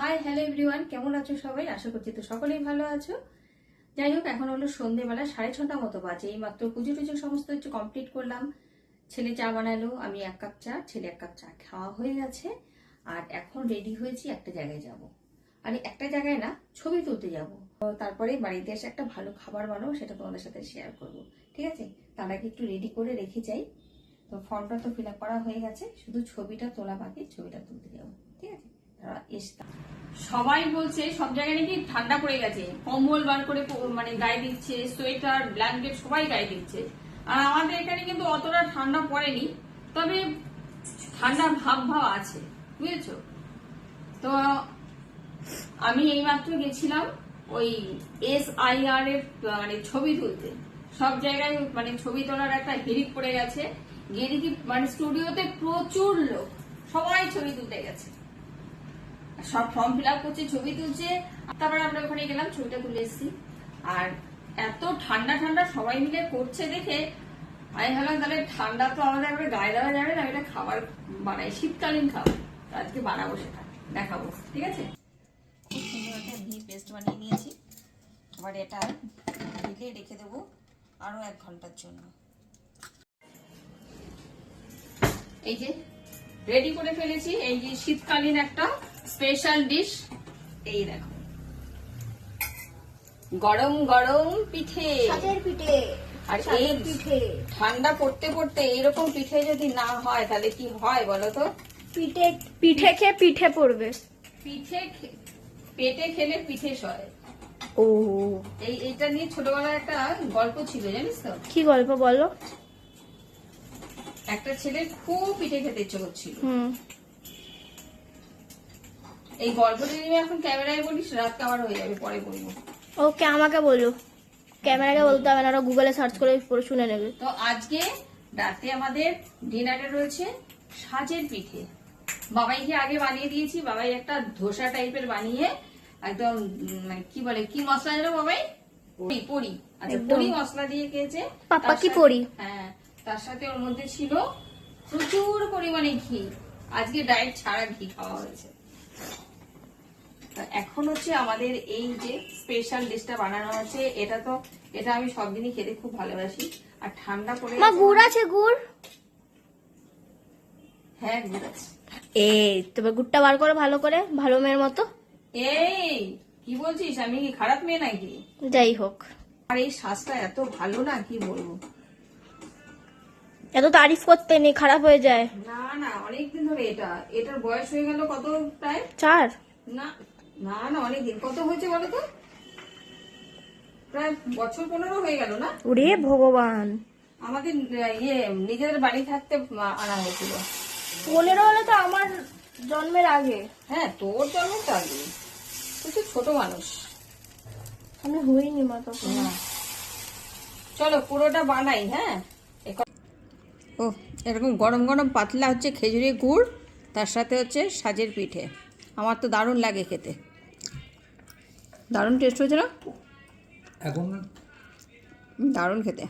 Hi hello everyone কেমন আছো সবাই? আশা করছি তো সকলেই ভালো আছো। যাই হোক, এখন হলো সন্ধেবেলা, সাড়ে ছটা মতো বাজে। এই মাত্র পুজো টুজো সমস্ত কিছু কমপ্লিট করলাম। ছেলে চা বানালো, আমি এক কাপ চা, ছেলে এক কাপ চা খাওয়া হয়ে গেছে। আর এখন রেডি হয়েছি একটা জায়গায় যাব। আর একটা জায়গায় না, ছবি তুলতে যাব। তারপরে বাড়িতে এসে একটা ভালো খাবার বানাবো, সেটা তোমাদের সাথে শেয়ার করব। ঠিক আছে? তার আগে একটু রেডি করে রেখে যাই। তো ফর্মটা তো ফিল করা হয়ে গেছে। শুধু ছবিটা তোলা বাকি, ছবিটা তুলতে যাব। ঠিক আছে? সবাই বলছে, সব জায়গায় নাকি ঠান্ডা পড়ে গেছে। কম্বল বার করে মানে গায়ে দিচ্ছে, সোয়েটার, ব্ল্যাঙ্কেট সবাই গায়ে দিচ্ছে। আর আমাদের এখানে কিন্তু অতটা ঠান্ডা পড়েনি, তবে ঠান্ডার ভাব ভাব আছে, বুঝেছ? তো আমি এইমাত্র গেছিলাম ওই এস আই আর এর মানে ছবি তুলতে। সব জায়গায় মানে ছবি তোলার একটা হিড়িক পড়ে গেছে। গিয়ে দেখি মানে স্টুডিওতে প্রচুর লোক। সবাই ছবি তুলতে গেছে। সব ফর্ম ফিল আপ করছে ছবি তুলছে। তারপরে আমরা ওখানে গেলাম ছবিটা তুলে এসেছি। আর এত ঠান্ডা ঠান্ডা সবাই মিলে করছে দেখে আমি ভাবলাম তাহলে ঠান্ডা তো আমাদের একবারে গায়ে দেওয়া যাবে না এটা খাবার বানাই শীতকালীন খাবার। আজকে বানাবো সেটা দেখাবো ঠিক আছে? খুব সুন্দর একটা ঘি পেস্ট বানিয়ে নিয়েছি। এবার এটা ঢেলে রেখে দেবো আরও এক ঘণ্টার জন্য। এই যে রেডি করে ফেলেছি এই যে শীতকালীন একটা স্পেশাল ডিশ এই দেখো। গরম গরম পিঠে। পিঠে আর এই পিঠে। ঠান্ডা পড়তে পড়তে এইরকম পিঠে যদি না হয় তাহলে কি হয় বলো তো? পিঠে পিঠে খেয়ে পিঠে পড়বে। পিঠে পেটে খেলে পিঠে সয় ও। এই এটা নিয়ে ছোটবেলায় একটা গল্প ছিল জানিস তো? কি গল্প বলো? একটা ছেলের খুব পিঠে খেতে ইচ্ছে করছিল। হুম। এই গল্প যদি আমি এখন ক্যামেরায় বলিস রাত কাবার হয়ে যাবে পরে বলব। ওকে আমাকে বলো। ক্যামেরাকে বলতে হবে না ওরা গুগলে সার্চ করে পরে শুনে নেবে। তো আজকে রাতে আমাদের ডিনারে রয়েছে সাজের পিঠে। বাবাইকে আগে বানিয়ে দিয়েছি বাবাই একটা ধোসা টাইপের বানিয়ে একদম মানে কি বলে কি মশলা যেন বাবাই? পরি আচ্ছা। পরি মশলা দিয়ে খেয়েছে তার কি পরি? হ্যাঁ তার সাথে ওর মধ্যে ছিল প্রচুর পরিমাণে ঘি। আজকে ডায়েট ছাড়া ঘি খাওয়া হয়েছে। এখন হচ্ছে আমাদের এই যে স্পেশাল ডিশটা বানানো হচ্ছে এটা তো এটা আমি সব দিনই খেতে খুব ভালোবাসি। আর ঠান্ডা পড়ে মা গুড় আছে গুড়? হ্যাঁ গুড় আছে। এই তবে গুড়টা বার করো ভালো করে ভালো মেয়ের মতো। এই কি বলছিস? আমি কি খারাপ মেয়ে নাকি? যাই হোক। আর এই শ্বাসটা এত ভালো না কি বলব? এত তারিফ করতে নেই খারাপ হয়ে যায়। না না অনেকদিন ধরে এটা। এটার বয়স হয়ে গেল কত প্রায়? চার। না না না অনেকদিন। কত হয়েছে বলো তো? প্রায় বছর পনেরো হয়ে গেল না? ওরে ভগবান। আমাদের ইয়ে নিজেদের বাড়ি থাকতে আনা হয়েছিল। পনেরো হলে তো আমার জন্মের আগে। হ্যাঁ তোর জন্মের তো আগে তুই তো ছোট মানুষ। আমি হইনি মা তখন। না। চলো পুরোটা বানাই হ্যাঁ? ও এরকম গরম গরম পাতলা হচ্ছে খেজুরি গুড় তার সাথে হচ্ছে সাজের পিঠে। আমার তো দারুণ লাগে খেতে। দারুণ টেস্ট হয়েছে না? এখন দারুণ খেতে।